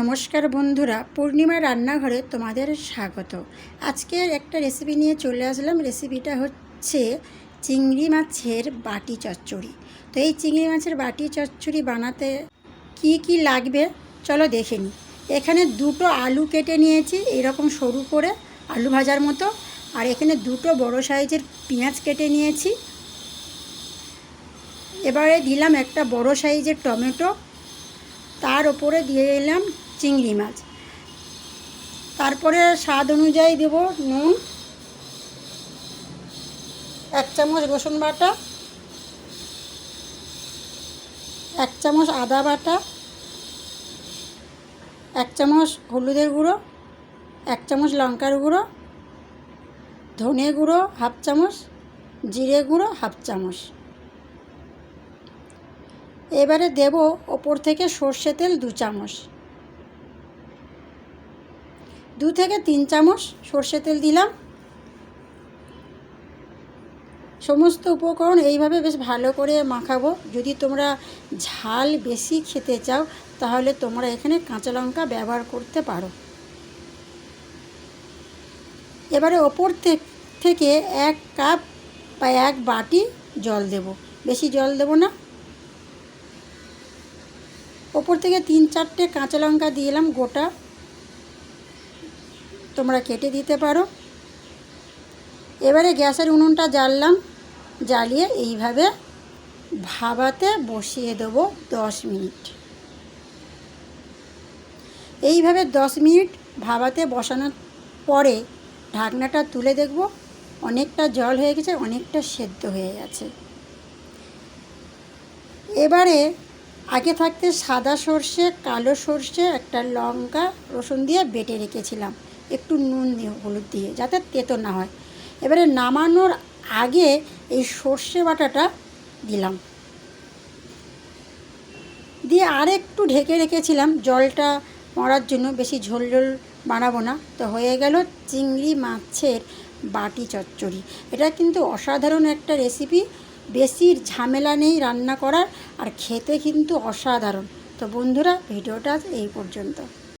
নমস্কার বন্ধুরা, পূর্ণিমা রান্নাঘরে তোমাদের স্বাগত। আজকের একটা রেসিপি নিয়ে চলে আসলাম। রেসিপিটা হচ্ছে চিংড়ি মাছের বাটি চচ্চড়ি। তো এই চিংড়ি মাছের বাটি চচ্চড়ি বানাতে কি কি লাগবে? চলো দেখে নিই। এখানে দুটো আলু কেটে নিয়েছি, এরকম সরু করে আলু ভাজার মতো। আর এখানে দুটো বড় সাইজের পেঁয়াজ কেটে নিয়েছি। এবারে দিলাম একটা বড় সাইজের টমেটো। তার ওপরে দিয়ে এলাম চিংড়ি মাছ। তারপরে স্বাদ অনুযায়ী দেব নুন, এক চামচ রসুন বাটা, এক চামচ আদা বাটা, এক চামচ হলুদের গুঁড়ো, এক চামচ লঙ্কার গুঁড়ো, ধনে গুঁড়ো হাফ চামচ, জিরে গুঁড়ো হাফ চামচ। এবারে দেব ওপর থেকে সর্ষে তেল দু চামচ। দু থেকে তিন চামচ সর্ষে তেল দিলাম। সমস্ত উপকরণ এইভাবে বেশ ভালো করে মাখাবো। যদি তোমরা ঝাল বেশি খেতে চাও, তাহলে তোমরা এখানে কাঁচা লঙ্কা ব্যবহার করতে পারো। এবারে ওপর থেকে এক কাপ বা এক বাটি জল দেব। বেশি জল দেব না। ওপর থেকে তিন চারটে কাঁচা লঙ্কা দিয়ে এলাম, গোটা। তোমরা কেটে দিতে পারো। এবারে গ্যাসের উনুনটা জ্বাললাম, জ্বালিয়ে এইভাবে ভাবাতে বসিয়ে দেবো দশ মিনিট। এইভাবে দশ মিনিট ভাবাতে বসানোর পরে ঢাকনাটা তুলে দেখব, অনেকটা জল হয়ে গেছে, অনেকটা সেদ্ধ হয়ে গেছে। এবারে আগে থাকতে সাদা সর্ষে, কালো সর্ষে, একটা লঙ্কা, রসুন দিয়ে বেটে রেখেছিলাম। একটু নুন দিয়ে, হলুদ দিয়ে, যাতে তেতো না হয়। এবারে নামানোর আগে এই সর্ষে বাটাটা দিলাম। দিয়ে আর একটু ঢেকে রেখেছিলাম। জলটা মরার জন্য বেশি ঝোল ঝোল বানাবো না। তো হয়ে গেল চিংড়ি মাছের বাটি চচ্চড়ি। এটা কিন্তু অসাধারণ একটা রেসিপি। বেশি ঝামেলা নেই রান্না করার আর খেতে কিন্তু অসাধারণ। তো বন্ধুরা ভিডিওটা এই পর্যন্ত।